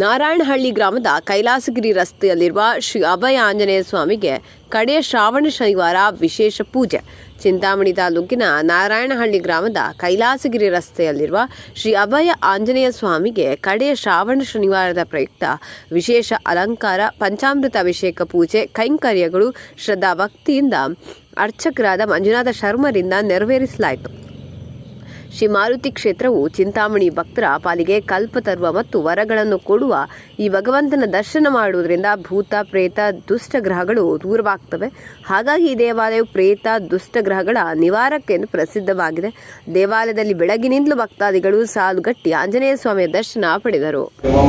ನಾರಾಯಣಹಳ್ಳಿ ಗ್ರಾಮದ ಕೈಲಾಸಗಿರಿ ರಸ್ತೆಯಲ್ಲಿರುವ ಶ್ರೀ ಅಭಯ ಆಂಜನೇಯ ಸ್ವಾಮಿಗೆ ಕಡೆಯ ಶ್ರಾವಣ ಶನಿವಾರ ವಿಶೇಷ ಪೂಜೆ. ಚಿಂತಾಮಣಿ ತಾಲೂಕಿನ ನಾರಾಯಣಹಳ್ಳಿ ಗ್ರಾಮದ ಕೈಲಾಸಗಿರಿ ರಸ್ತೆಯಲ್ಲಿರುವ ಶ್ರೀ ಅಭಯ ಆಂಜನೇಯ ಸ್ವಾಮಿಗೆ ಕಡೆಯ ಶ್ರಾವಣ ಶನಿವಾರದ ಪ್ರಯುಕ್ತ ವಿಶೇಷ ಅಲಂಕಾರ, ಪಂಚಾಮೃತ ಅಭಿಷೇಕ ಪೂಜೆ, ಕೈಂಕರ್ಯಗಳು ಶ್ರದ್ಧಾ ಭಕ್ತಿಯಿಂದ ಅರ್ಚಕರಾದ ಮಂಜುನಾಥ ಶರ್ಮರಿಂದ ನೆರವೇರಿಸಲಾಯಿತು. ಶ್ರೀ ಮಾರುತಿ ಕ್ಷೇತ್ರವು ಚಿಂತಾಮಣಿ ಭಕ್ತರ ಪಾಲಿಗೆ ಕಲ್ಪ ತರುವ ಮತ್ತು ವರಗಳನ್ನು ಕೊಡುವ ಈ ಭಗವಂತನ ದರ್ಶನ ಮಾಡುವುದರಿಂದ ಭೂತ, ಪ್ರೇತ, ದುಷ್ಟ ಗ್ರಹಗಳು ದೂರವಾಗ್ತವೆ. ಹಾಗಾಗಿ ಈ ದೇವಾಲಯವು ಪ್ರೇತ, ದುಷ್ಟ ಗ್ರಹಗಳ ನಿವಾರಕ್ಕೆಂದು ಪ್ರಸಿದ್ಧವಾಗಿದೆ. ದೇವಾಲಯದಲ್ಲಿ ಬೆಳಗಿನಿಂದಲೂ ಭಕ್ತಾದಿಗಳು ಸಾಲುಗಟ್ಟಿ ಆಂಜನೇಯ ಸ್ವಾಮಿಯ ದರ್ಶನ ಪಡೆದರು. ವೇಗಂ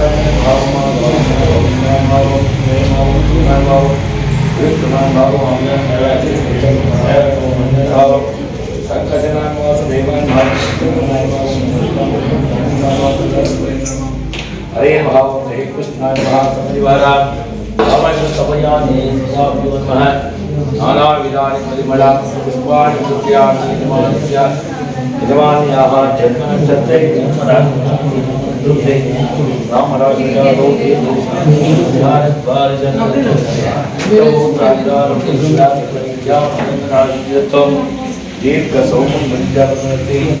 વિક્રમ બાબુ અમને સંકટનામવાસ દેવાન હરે ભાવ હરે કૃષ્ણ ભાવ પરિવારા ભાવન સભયાને સ્વાભ્યુન મહ નાના વિદાની પરિમળા પુષ્પાણી કૃત્યા નિર્માણ યજમાન્યાહ જન્મ સત્ય करते हैं राम राजो भारत बार जन देव का सौमन बन जाते हैं